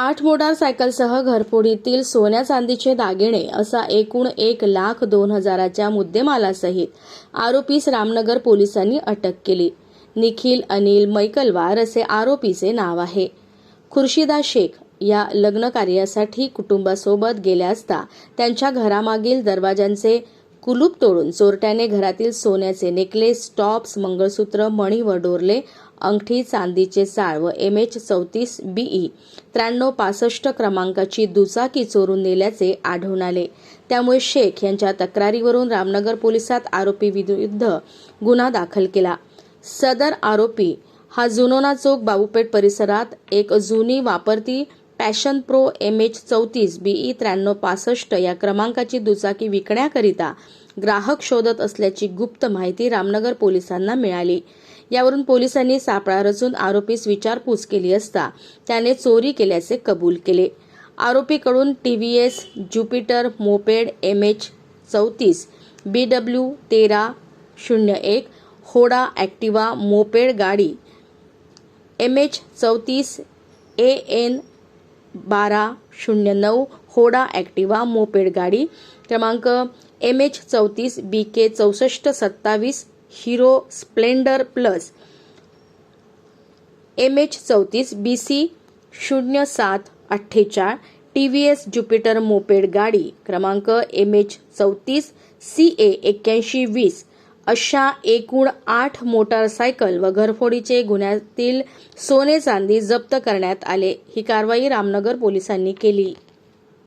आठ मोटारसायकलसह घरफोडीतील सोन्या चांदीचे दागिने असा एकूण एक लाख दोन हजाराच्या मुद्देमालासहित आरोपीस रामनगर पोलिसांनी अटक केली. निखिल अनिल मैकलवार असे आरोपीचे नाव आहे. खुर्शिदा शेख या लग्न कार्यासाठी कुटुंबासोबत गेल्या असता त्यांच्या घरामागील दरवाजांचे कुलूप तोडून चोरट्याने घरातील सोन्याचे नेकलेस टॉप्स मंगळसूत्र मणी व डोरले अंगठी चांदीचे साळ व एम एच चौतीस बीई त्र्याण्णव पासष्ट क्रमांकाची दुचाकी चोरून नेल्याचे आढळून आले. त्यामुळे शेख यांच्या तक्रारीवरून रामनगर पोलिसात आरोपी विरुद्ध गुन्हा दाखल केला. सदर आरोपी हा जुनोना चौक बाबूपेठ परिसरात एक जुनी वापरती पॅशन प्रो एम एच चौतीस बीई त्र्याण्णव पासष्ट या क्रमांकाची दुचाकी विकण्याकरिता ग्राहक शोधत असल्याची गुप्त माहिती रामनगर पोलिसांना मिळाली. यावरून पोलिसांनी सापळा रचून आरोपीस विचारपूस केली असता त्याने चोरी केल्याचे कबूल केले. आरोपीकडून TVS Jupiter moped M H चौतीस बी डब्ल्यू तेरा शून्य एक होडा ॲक्टिवा मोपेड गाडी एम एच चौतीस ए एन बारा शून्य नऊ होडा ॲक्टिवा मोपेड गाडी क्रमांक एम एच चौतीस बी के चौसष्ट सत्तावीस Hero Splendor Plus. M H चौतीस बी सी शून्य सात अठ्ठेचाळ T V S Jupiter moped गाडी क्रमांक एम एच चौतीस सी ए एक्क्याऐंशी वीस. अशा एकूण आठ मोटारसायकल व घरफोडीचे गुन्ह्यातील सोने चांदी जप्त करण्यात आले. ही कारवाई रामनगर पोलिसांनी केली.